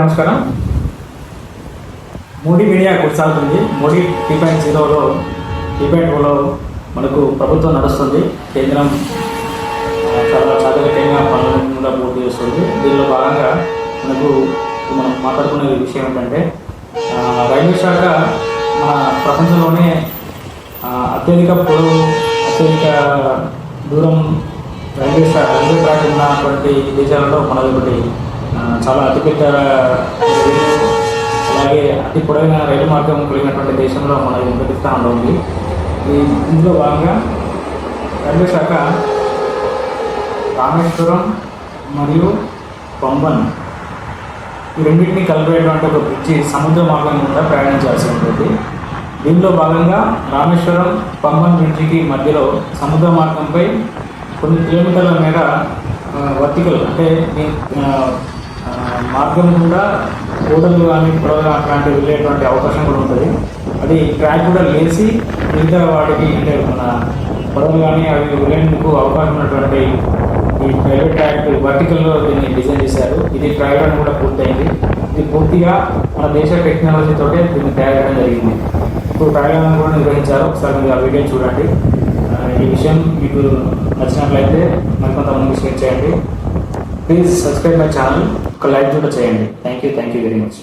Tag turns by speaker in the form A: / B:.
A: నమస్కారం. మోడీ మీడియా కొనసాగుతుంది. Modi T point జీరోలో టీ పాయింట్ టూలో మనకు ప్రభుత్వం నడుస్తుంది. కేంద్రం చాలా చాకచక్యంగా పనులను కూడా పూర్తి చేస్తుంది. దీనిలో భాగంగా మనకు మనం మాట్లాడుకునే విషయం ఏంటంటే రైల్వే శాఖ మన ప్రపంచంలోనే అత్యధిక పొడవు అత్యధిక దూరం రైల్వే రైల్వే ట్రాక్ ఉన్నటువంటి దేశాలలో మనది ఒకటి. చాలా అతిపెద్ద రైలు అలాగే అతి పొడవైన రైలు మార్గం కలిగినటువంటి దేశంలో మన మొదటి స్థానంలో ఉంది. ఈ ఇందులో భాగంగా రైల్వే శాఖ రామేశ్వరం మరియు పంబన్ ఈ రెండింటిని కలిపేటువంటి ఒక బ్రిడ్జి సముద్ర మార్గం గుండా ప్రయాణించాల్సి ఉంటుంది. దీనిలో భాగంగా రామేశ్వరం పంబన్ బ్రిడ్జికి మధ్యలో సముద్ర మార్గంపై కొన్ని కిలోమీటర్ల మేర వర్టికల్ అంటే మార్గం కూడా కూడలు కానీ పొడవులు అట్లాంటివి వెళ్ళేటువంటి అవకాశం కూడా ఉంటుంది. అది ట్రాక్ కూడా లేచి మిగతా వాటికి అంటే మన పొడవులు కానీ అవి వెళ్ళేందుకు అవకాశం ఉన్నటువంటి ఈ ప్రైవేట్ ట్రాక్ వర్టికల్లో దీన్ని డిజైన్ చేశారు. ఇది ట్రయల్ కూడా పూర్తయింది. ఇది పూర్తిగా మన దేశ టెక్నాలజీతో దీన్ని తయారు చేయడం జరిగింది. ఇప్పుడు ట్రయల్ కూడా నిర్వహించారు. ఒకసారి మీరు ఆ వీడియో చూడండి. ఈ విషయం మీకు నచ్చినట్లయితే మరికొంతమందికి షేర్ చేయండి. ప్లీజ్ సబ్స్క్రైబ్ మై ఛానల్ ఒక లైక్ కూడా చేయండి. Thank you thank you very much